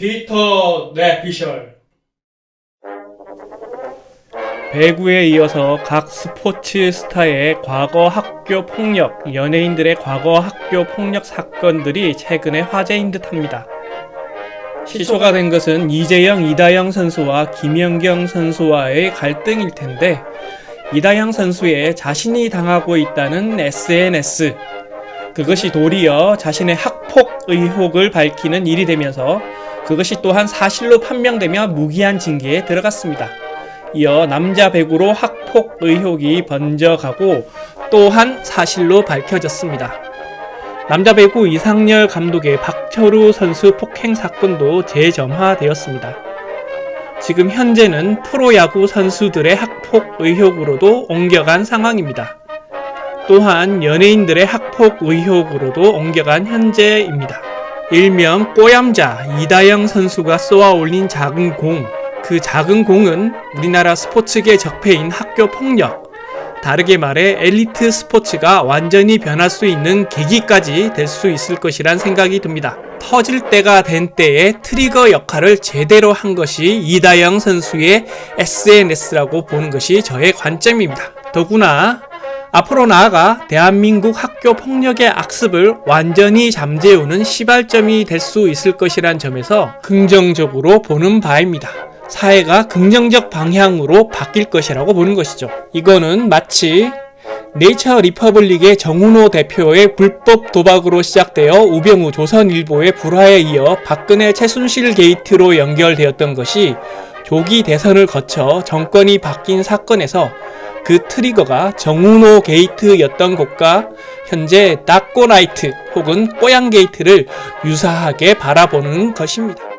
피터 뇌피셜 배구에 이어서 각 스포츠 스타의 과거 학교 폭력, 연예인들의 과거 학교 폭력 사건들이 최근에 화제인 듯합니다. 시초가 된 것은 이재영, 이다영 선수와 김연경 선수와의 갈등일 텐데, 이다영 선수의 자신이 당하고 있다는 SNS, 그것이 도리어 자신의 학폭 의혹을 밝히는 일이 되면서 그것이 또한 사실로 판명되며 무기한 징계에 들어갔습니다. 이어 남자 배구로 학폭 의혹이 번져가고 또한 사실로 밝혀졌습니다. 남자 배구 이상열 감독의 박철우 선수 폭행 사건도 재점화되었습니다. 지금 현재는 프로야구 선수들의 학폭 의혹으로도 옮겨간 상황입니다. 또한 연예인들의 학폭 의혹으로도 옮겨간 현재입니다. 일명 꼬얌자 이다영 선수가 쏘아 올린 작은 공, 그 작은 공은 우리나라 스포츠계 적폐인 학교 폭력, 다르게 말해 엘리트 스포츠가 완전히 변할 수 있는 계기까지 될 수 있을 것이란 생각이 듭니다. 터질 때가 된 때에 트리거 역할을 제대로 한 것이 이다영 선수의 SNS라고 보는 것이 저의 관점입니다. 더구나 앞으로 나아가 대한민국 학교 폭력의 악습을 완전히 잠재우는 시발점이 될 수 있을 것이란 점에서 긍정적으로 보는 바입니다. 사회가 긍정적 방향으로 바뀔 것이라고 보는 것이죠. 이거는 마치 네이처 리퍼블릭의 정훈호 대표의 불법 도박으로 시작되어 우병우 조선일보의 불화에 이어 박근혜 최순실 게이트로 연결되었던 것이 조기 대선을 거쳐 정권이 바뀐 사건에서 그 트리거가 정훈호 게이트였던 것과 현재 낙고나이트 혹은 꼬양 게이트를 유사하게 바라보는 것입니다.